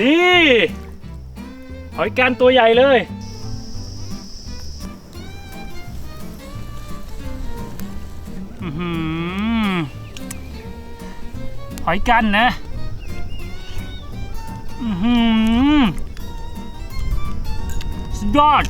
นี่หอยกันตัวใหญ่เลย หอยกันนะสุดยอด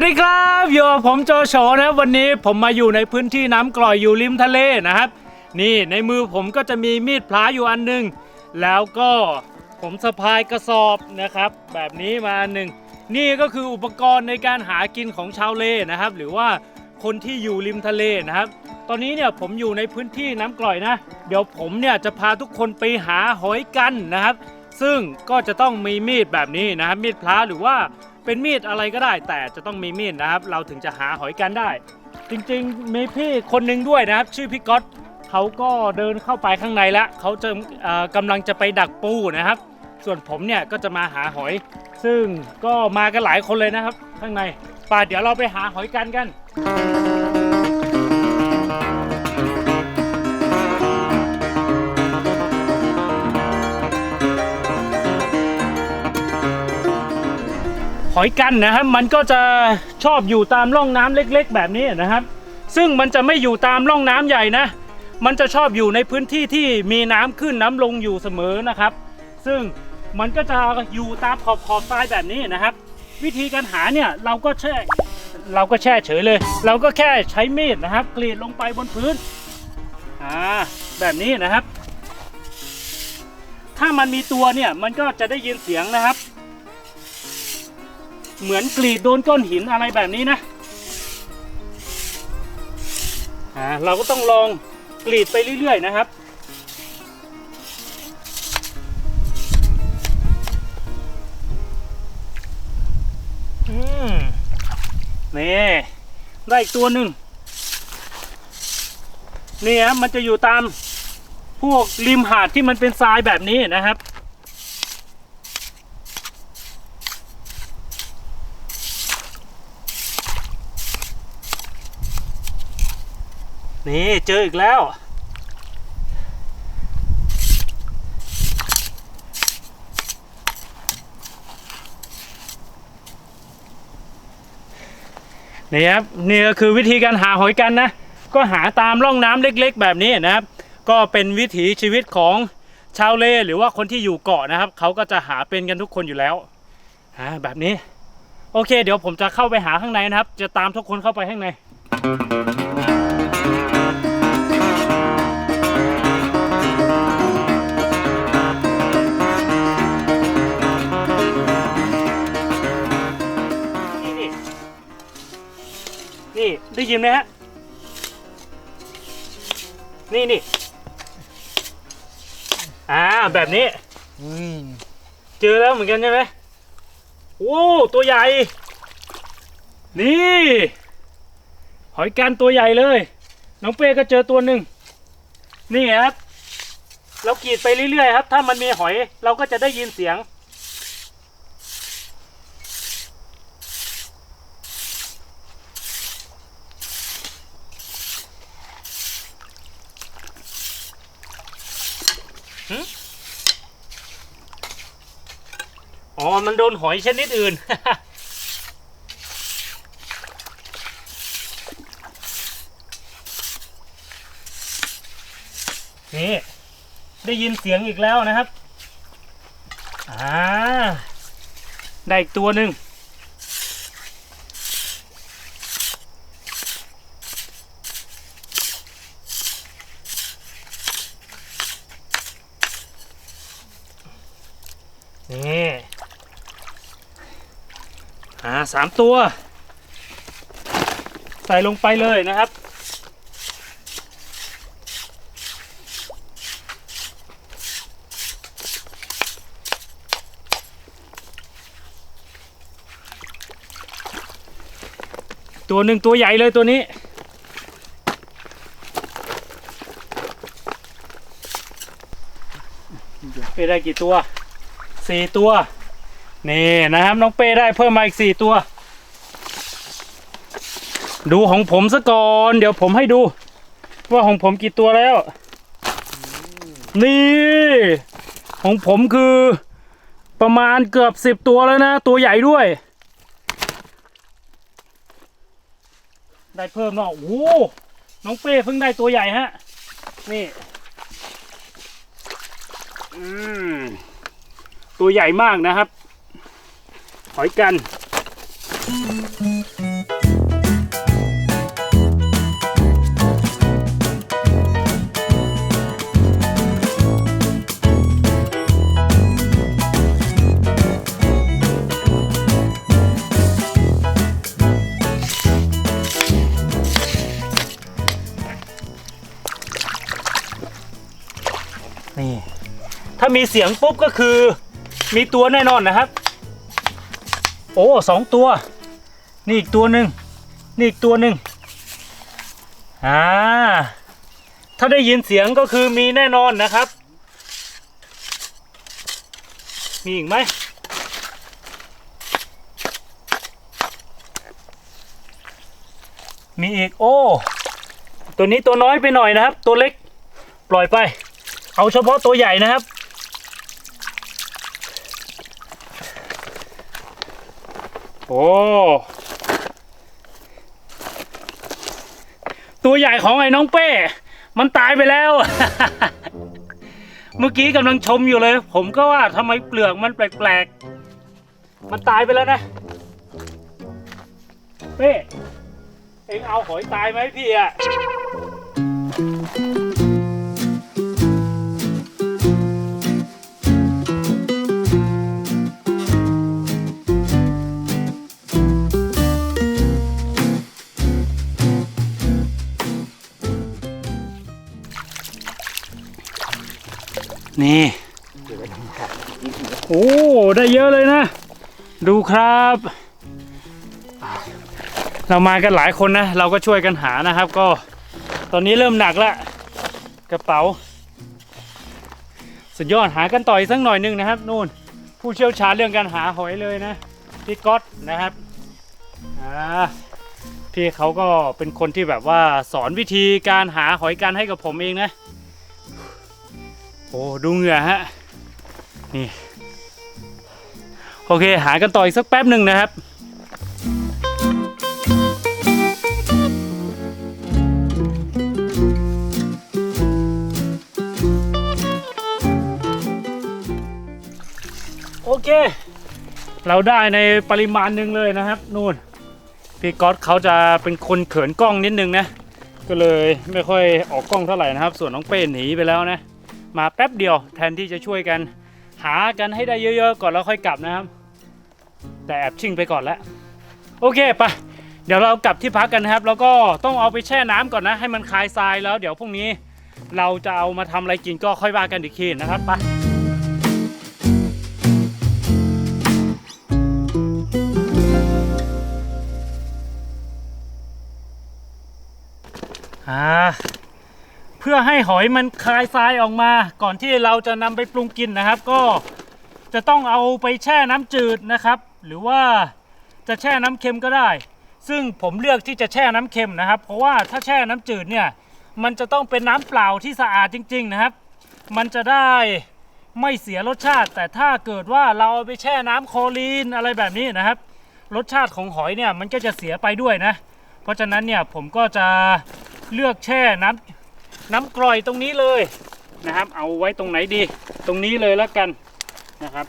วัสดีครับอยู่กับผมโจโฉนะครับวันนี้ผมมาอยู่ในพื้นที่น้ำกร่อยอยู่ริมทะเลนะครับ นี่ในมือผมก็จะมีมีดพลาอยู่อันหนึง แล้วก็ผมสะพายกระสอบนะครับ แบบนี้มาอันหนึ่งนี่ก็คืออุปกรณ์ในการหากินของชาวเลนะครับ หรือว่าคนที่อยู่ริมทะเลนะครับ ตอนนี้เนี่ยผมอยู่ในพื้นที่น้ำกร่อยนะ เดี๋ยวผมเนี่ยจะพาทุกคนไปหาหอยกันนะครับ ซึ่งก็จะต้องมีมีดแบบนี้นะครับมีดพลาหรือว่า เป็นมีดอะไรก็ได้ แต่จะต้องมีมีดนะครับ เราถึงจะหาหอยกันได้ จริงๆมีพี่คนหนึ่งด้วยนะครับ ชื่อพี่ก๊อตเขาก็เดินเข้าไปข้างในแล้วเขาจะกำลังจะไปดักปูนะครับ ส่วนผมเนี่ยก็จะมาหาหอย ซึ่งก็มากันหลายคนเลยนะครับ ข้างในป่าเดี๋ยวเราไปหาหอยกันกัน อยกันนะครับ มันก็จะชอบอยู่ตามร่องน้ำเล็ก ๆ แบบนี้นะครับ ซึ่งมันจะไม่อยู่ตามร่องน้ำใหญ่นะ มันจะชอบอยู่ในพื้นที่ที่มีน้ำขึ้นน้ำลงอยู่เสมอนะครับ ซึ่งมันก็จะอยู่ตามขอบขอบทรายแบบนี้นะครับ วิธีการหาเนี่ยเราก็แช่เราก็แช่เฉยเลย เราก็แค่ใช้มีดนะครับกรีดลงไปบนพื้นอ่าแบบนี้นะครับ ถ้ามันมีตัวเนี่ยมันก็จะได้ยินเสียงนะครับ เหมือนกรีดโดนก้อนหินอะไรแบบนี้นะอ่าเราก็ต้องลองกรีดไปเรื่อย ๆ นะครับอืมนี่ได้อีกตัวหนึ่งนี่ครับมันจะอยู่ตามพวกริมหาดที่มันเป็นทรายแบบนี้นะครับ นี่เจออีกแล้ว นี่ครับนี่ก็คือวิธีการหาหอยกันนะ ก็หาตามร่องน้ำเล็กๆ แบบนี้นะครับ ก็เป็นวิถีชีวิตของชาวเลหรือว่าคนที่อยู่เกาะนะครับ เขาก็จะหาเป็นกันทุกคนอยู่แล้วหาแบบนี้ โอเค เดี๋ยวผมจะเข้าไปหาข้างในนะครับ จะตามทุกคนเข้าไปข้างใน ได้ยินไหมฮะ นี่นี่อ่าแบบนี้อืมเจอแล้วเหมือนกันใช่ไหมโอ้ตัวใหญ่ นี่ หอยกันตัวใหญ่เลย น้องเป้ก็เจอตัวหนึ่ง นี่ครับ เรากรีดไปเรื่อยๆครับ ถ้ามันมีหอยเราก็จะได้ยินเสียง อมันโดนหอยชนิดอื่น นี่ ได้ยินเสียงอีกแล้วนะครับ อ่า ได้อีกตัวหนึ่งนี่ สามตัว ใส่ลงไปเลยนะครับ ตัวหนึ่งตัวใหญ่เลยตัวนี้เป้ได้กี่ตัวสี่ตัว นี่นะครับน้องเป้ได้เพิ่มมาอีกสี่ตัว ดูของผมซะก่อน เดี๋ยวผมให้ดู ว่าของผมกี่ตัวแล้ว นี่ ของผมคือประมาณเกือบสิบตัวแล้วนะ ตัวใหญ่ด้วย ได้เพิ่มเนาะโอ้น้องเป้เพิ่งได้ตัวใหญ่ฮะ นี่ อืมตัวใหญ่มากนะครับ อยกัน นี่ ถ้ามีเสียงปุ๊บก็คือมีตัวแน่นอนนะครับโอ้สองตัว นี่อีกตัวหนึ่งนี่อีกตัวหนึ่งอ่าถ้าได้ยินเสียงก็คือมีแน่นอนนะครับ มีอีกไหมมีอีกโอ้ ตัวนี้ตัวน้อยไปหน่อยนะครับ ตัวเล็กปล่อยไป เอาเฉพาะตัวใหญ่นะครับ โอ้ตัวใหญ่ของไอ้น้องเป้ มันตายไปแล้ว เมื่อกี้กำลังชมอยู่เลย ผมก็ว่าทำไมเปลือกมันแปลกๆ มันตายไปแล้วนะ เป้ เอ็งเอาหอยตายไหมพี่อะ นี่โอ้ได้เยอะเลยนะ ดูครับ เรามากันหลายคนนะ เราก็ช่วยกันหานะครับ ก็ตอนนี้เริ่มหนักแล้วกระเป๋า สุดยอดหากันต่อยสักหน่อยหนึงนะครับนู่น ผู้เชี่ยวชาญเรื่องการหาหอยเลยนะพี่ก๊อตนะครับพี่เขาก็เป็นคนที่แบบว่าสอนวิธีการหาหอยกันให้กับผมเองนะ โอ้ดูเหงื่อฮะ นี่ โอเค หากันต่ออีกสักแป๊บหนึ่งนะครับโอเค เราได้ในปริมาณหนึ่งเลยนะครับนู่นพี่ก๊อตเขาจะเป็นคนเขินกล้องนิดนึงนะ ก็เลยไม่ค่อยออกกล้องเท่าไหร่นะครับ ส่วนน้องเป้หนีไปแล้วนะ มาแป๊บเดียว แทนที่จะช่วยกัน หากันให้ได้เยอะๆ ก่อนแล้วค่อยกลับนะครับ แต่แอบชิ่งไปก่อนแล้วโอเคไปะเดี๋ยวเรากลับที่พักกันนะครับ แล้วก็ต้องเอาไปแช่น้ำก่อนนะ ให้มันคลายทรายแล้ว เดี๋ยวพรุ่งนี้เราจะเอามาทำอะไรกินก็ค่อยว่ากันอีกทีนะครับไปอ่า พื่อให้หอยมันคลายทรายออกมา ก่อนที่เราจะนำไปปรุงกินนะครับ ก็จะต้องเอาไปแช่น้ำจืดนะครับ หรือว่าจะแช่น้ำเค็มก็ได้ ซึ่งผมเลือกที่จะแช่น้ำเค็มนะครับ เพราะว่าถ้าแช่น้ำจืดเนี่ยมันจะต้องเป็นน้ำเปล่าที่สะอาดจริง ๆนะครับ มันจะได้ไม่เสียรสชาติ แต่ถ้าเกิดว่าเราเอาไปแช่น้ำโคลีนอะไรแบบนี้นะครับ รสชาติของหอยเนี่ยมันก็จะเสียไปด้วยนะ เพราะฉะนั้นเนี่ยผมก็จะเลือกแช่น้ำ น้ำกร่อยตรงนี้เลยนะครับ เอาไว้ตรงไหนดี ตรงนี้เลยแล้วกันนะครับ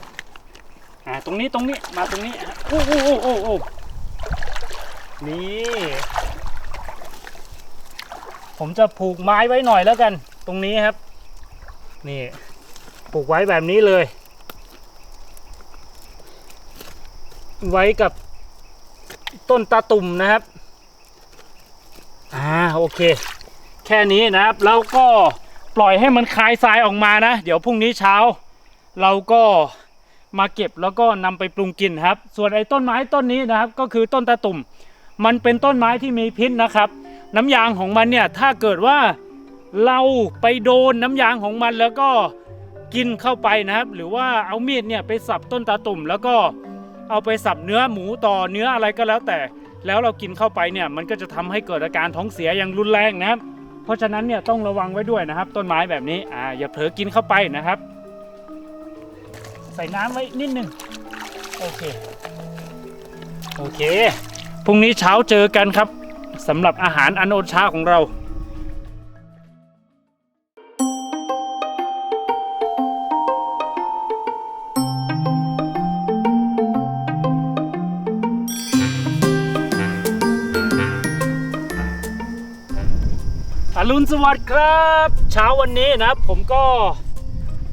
อ่าตรงนี้ตรงนี้มาตรงนี้โอ้โอ้โอ้โอ้โอ้นี่ผมจะผูกไม้ไว้หน่อยแล้วกัน ตรงนี้ครับ นี่ผูกไว้แบบนี้เลย ไว้กับต้นตาตุ่มนะครับ อ่าโอเค ค่นี้นะครับ แล้วก็ปล่อยให้มันคลายทรายออกมานะ เดี๋ยวพรุ่งนี้เช้า เราก็มาเก็บแล้วก็นำไปปรุงกินครับ ส่วนไอ้ต้นไม้ต้นนี้นะครับ ก็คือต้นตะตุ่ม มันเป็นต้นไม้ที่มีพิษนะครับ น้ำยางของมันเนี่ยถ้าเกิดว่าเราไปโดนน้ำยางของมันแล้วก็กินเข้าไปนะครับ หรือว่าเอามีดเนี่ยไปสับต้นตาตุ่ม แล้วก็เอาไปสับเนื้อหมูต่อเนื้ออะไรก็แล้วแต่ แล้วเรากินเข้าไปเนี่ยมันก็จะทำให้เกิดอาการท้องเสียอย่างรุนแรงนะครับ เพราะฉะนั้นเนี่ยต้องระวังไว้ด้วยนะครับ ต้นไม้แบบนี้อ่าอย่าเผลอกินเข้าไปนะครับ ใส่น้ำไว้นิดนึงโอเคโอเคพรุ่งนี้เช้าเจอกันครับสำหรับอาหารอันโอชาของเรา อรุณสวัสดิ์ครับ เช้าวันนี้นะผมก็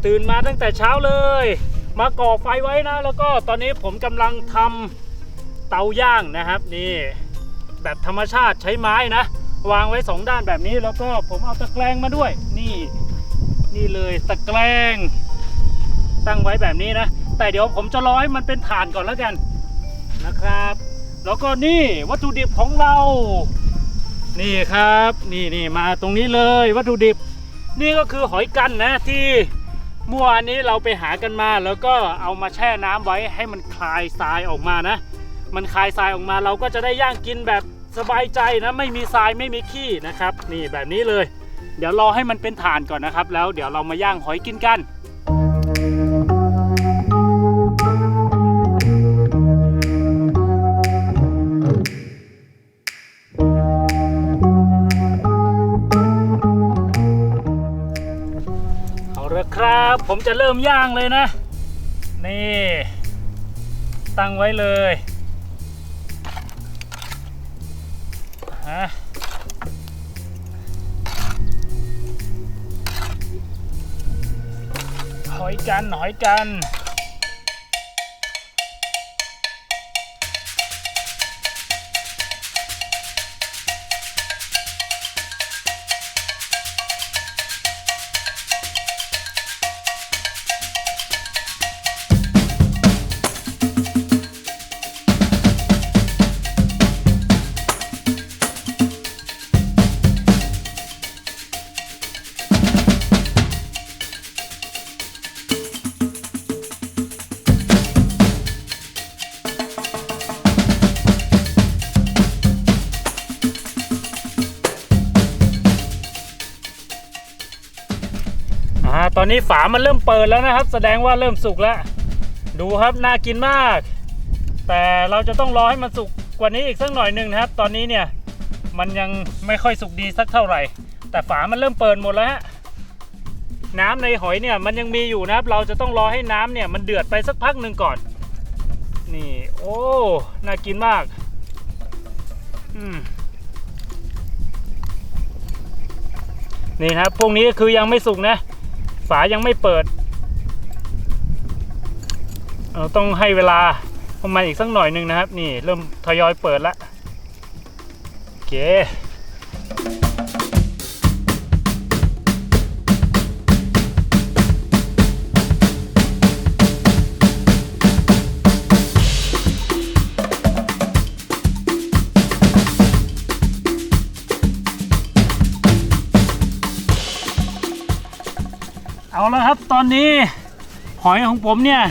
ตื่นมาตั้งแต่เช้าเลย มาก่อไฟไว้นะ แล้วก็ตอนนี้ผมกำลังทำเตาย่างนะครับ นี่ แบบธรรมชาติใช้ไม้นะ วางไว้สองด้านแบบนี้แล้วก็ผมเอาตะแกรงมาด้วย นี่ นี่เลยตะแกรงตั้งไว้แบบนี้นะ แต่เดี๋ยวผมจะรอให้มันเป็นฐานก่อนแล้วกันนะครับ แล้วก็นี่วัตถุดิบของเรา นี่ครับนี่นี่มาตรงนี้เลยวัตถุดิบ นี่ก็คือหอยกันนะที่เมื่อวานนี้เราไปหากันมา แล้วก็เอามาแช่น้ำไว้ให้มันคลายทรายออกมานะ มันคลายทรายออกมาเราก็จะได้ย่างกินแบบสบายใจนะไม่มีทรายไม่มีขี้นะครับ นี่แบบนี้เลย เดี๋ยวรอให้มันเป็นฐานก่อนนะครับ แล้วเดี๋ยวเรามาย่างหอยกินกัน ผมจะเริ่มย่างเลยนะ นี่ ตั้งไว้เลยฮะหอยกันหอยกัน ตอนนี้ฝามันเริ่มเปิดแล้วนะครับ แสดงว่าเริ่มสุกแล้ว ดูครับน่ากินมาก แต่เราจะต้องรอให้มันสุกกว่านี้อีกสักหน่อยหนึ่งนะครับ ตอนนี้เนี่ยมันยังไม่ค่อยสุกดีสักเท่าไหร่ แต่ฝามันเริ่มเปิดหมดแล้วฮะน้ำในหอยเนี่ยมันยังมีอยู่นะครับ เราจะต้องรอให้น้ำเนี่ยมันเดือดไปสักพักหนึ่งก่อน นี่ โอ้น่ากินมาก อืมนี่นะครับพวกนี้คือยังไม่สุกนะ ฝายังไม่เปิด เราต้องให้เวลาประมาณอีกสักหน่อยหนึ่งนะครับ นี่เริ่มทยอยเปิดละโอเค ครับ ตอนนี้หอยของผมเนี่ย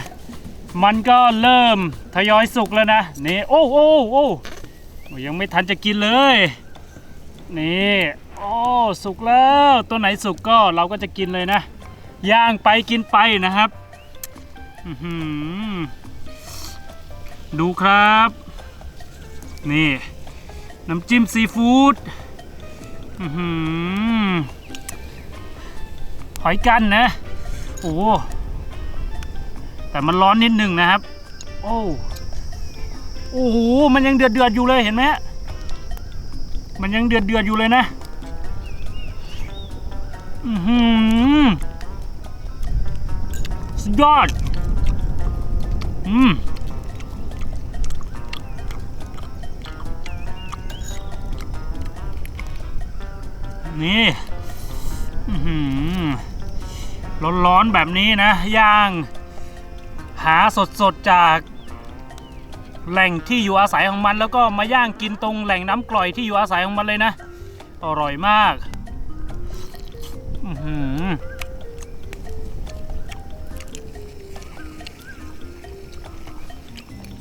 มันก็เริ่มทยอยสุกแล้วนะนี่โอ้โอ้โอ้ยังไม่ทันจะกินเลย นี่โอ้สุกแล้วตัวไหนสุกก็เราก็จะกินเลยนะย่างไปกินไปนะครับอือหือดูครับ นี่น้ำจิ้มซีฟู้ดอื้อหือหอยกันนะ โอ้แต่มันร้อนนิดหนึ่งนะครับ โอ้โอ้โหมันยังเดือดเดือดอยู่เลยเห็นไหมมันยังเดือดเดือดอยู่เลยนะอือสุดยอดอืมนี่ อือหือ ร้อนๆแบบนี้นะ ย่าง หาสดๆจากแหล่งที่อยู่อาศัยของมัน แล้วก็มาย่างกินตรงแหล่งน้ำกร่อยที่อยู่อาศัยของมันเลยนะ อร่อยมาก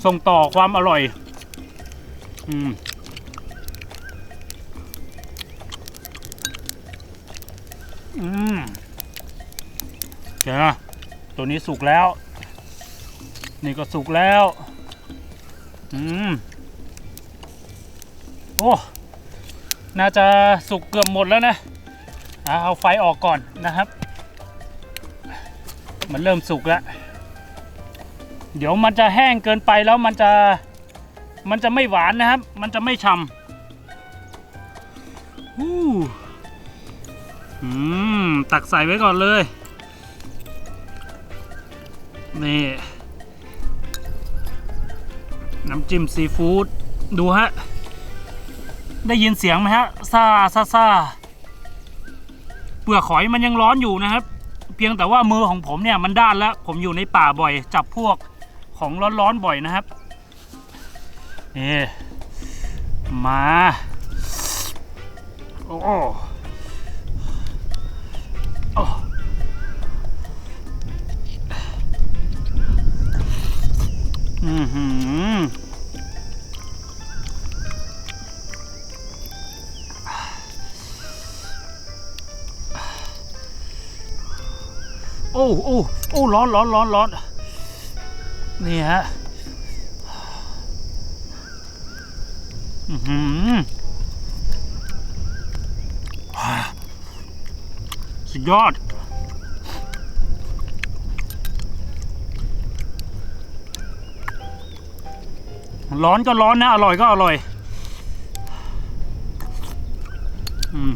ส่งต่อความอร่อย อืมอืม เดี๋ยวนะตัวนี้สุกแล้ว นี่ก็สุกแล้ว อืม โอ้ น่าจะสุกเกือบหมดแล้วนะเอาไฟออกก่อนนะครับ มันเริ่มสุกแล้ว เดี๋ยวมันจะแห้งเกินไปแล้วมันจะมันจะไม่หวานนะครับ มันจะไม่ฉ่ำอู้อืม ตักใส่ไว้ก่อนเลย นี่ น้ำจิ้มซีฟู้ดดูฮะ ได้ยินเสียงไหมฮะซาซาซาเปลือกหอยมันยังร้อนอยู่นะครับ เพียงแต่ว่ามือของผมเนี่ยมันด้านแล้ว ผมอยู่ในป่าบ่อย จับพวกของร้อนๆบ่อยนะครับนี่มาโอ้โอ้ อือหือโอ้โอ้โอ้ร้อนร้อนร้อนร้อนนี่ฮะอือหือว้าสุดยอด ร้อนก็ร้อนนะ อร่อยก็อร่อยอืม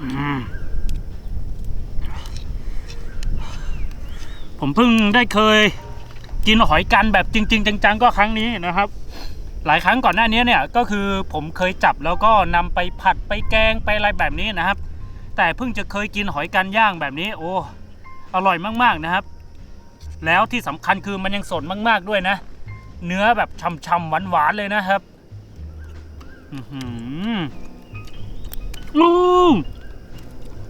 อืมผมเพิ่งได้เคยกินหอยกันแบบจริง ๆ จังๆ ก็ครั้งนี้นะครับ หลายครั้งก่อนหน้านี้เนี่ยก็คือผมเคยจับแล้วก็นำไปผัดไปแกงไปอะไรแบบนี้นะครับ แต่เพิ่งจะเคยกินหอยกันย่างแบบนี้ โอ้อร่อยมากๆนะครับ แล้วที่สำคัญคือมันยังสดมากๆด้วยนะ เนื้อแบบช่ำๆหวานๆเลยนะครับอืออื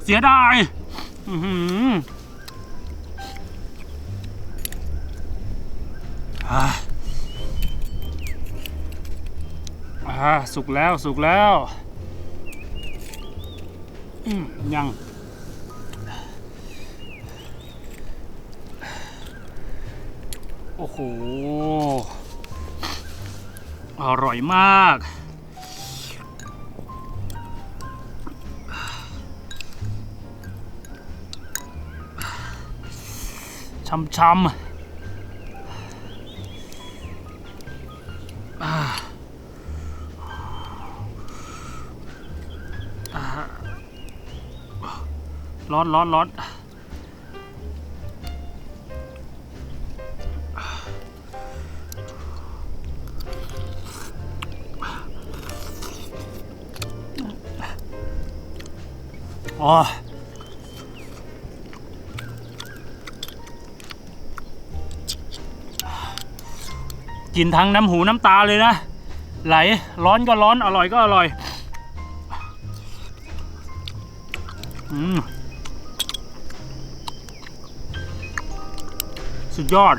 เสียดายอื้อหืออ่าสุกแล้วสุกแล้ว ยัง โอ้โห อร่อยมาก ช้ำๆ ร้อนร้อนร้อนอ๋อกินทั้งน้ำหูน้ำตาเลยนะ ไหลร้อนก็ร้อนอร่อยก็อร่อย อืม สุดยอด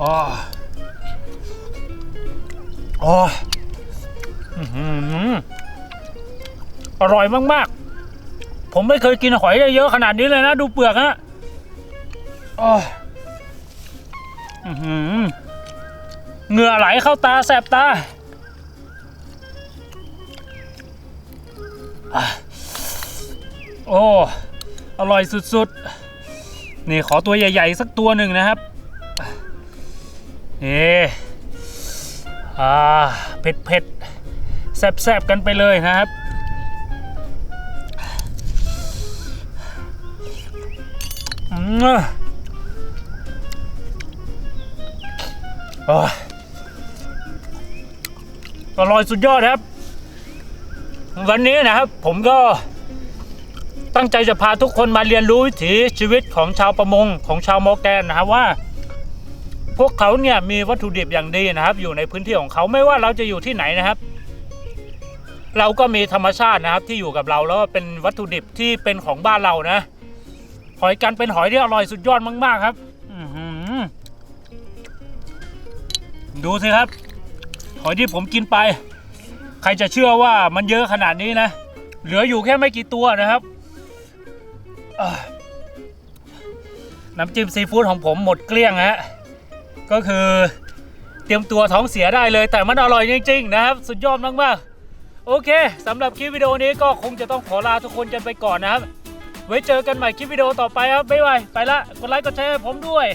อ๋อ อ๋ออื้อหืออร่อยมากๆ ผมไม่เคยกินหอยได้เยอะขนาดนี้เลยนะ ดูเปลือกฮะอ๋ออื้อหือเหงื่อไหลเข้าตาแสบตาอะโอ้ อร่อยสุดๆ นี่ขอตัวใหญ่ ๆ สักตัวหนึ่งนะครับ นี่ อ่าเผ็ดเผ็ดแซ่บแซบๆกันไปเลยนะครับ อืมโอ้ยอร่อยสุดยอดครับ วันนี้นะครับผมก็ตั้งใจจะพาทุกคนมาเรียนรู้วิถีชีวิตของชาวประมงของชาวมอแกนนะครับว่า พวกเขาเนี่ยมีวัตถุดิบอย่างดีนะครับ อยู่ในพื้นที่ของเขาไม่ว่าเราจะอยู่ที่ไหนนะครับ เราก็มีธรรมชาตินะครับที่อยู่กับเราแล้วเป็นวัตถุดิบที่เป็นของบ้านเรานะ หอยกันเป็นหอยที่อร่อยสุดยอดมากๆครับดูสิครับ หอยที่ผมกินไป ใครจะเชื่อว่ามันเยอะขนาดนี้นะ เหลืออยู่แค่ไม่กี่ตัวนะครับน้ำจิ้มซีฟู้ดของผมหมดเกลี้ยงฮะ ก็คือเตรียมตัวท้องเสียได้เลย แต่มันอร่อยจริงๆนะครับ สุดยอดมากๆ โอเคสำหรับคลิปวิดีโอนี้ก็คงจะต้องขอลาทุกคนกันไปก่อนนะครับ ไว้เจอกันใหม่คลิปวิดีโอต่อไปครับบ๊ายบายไปละกดไลค์กดแชร์ผมด้วย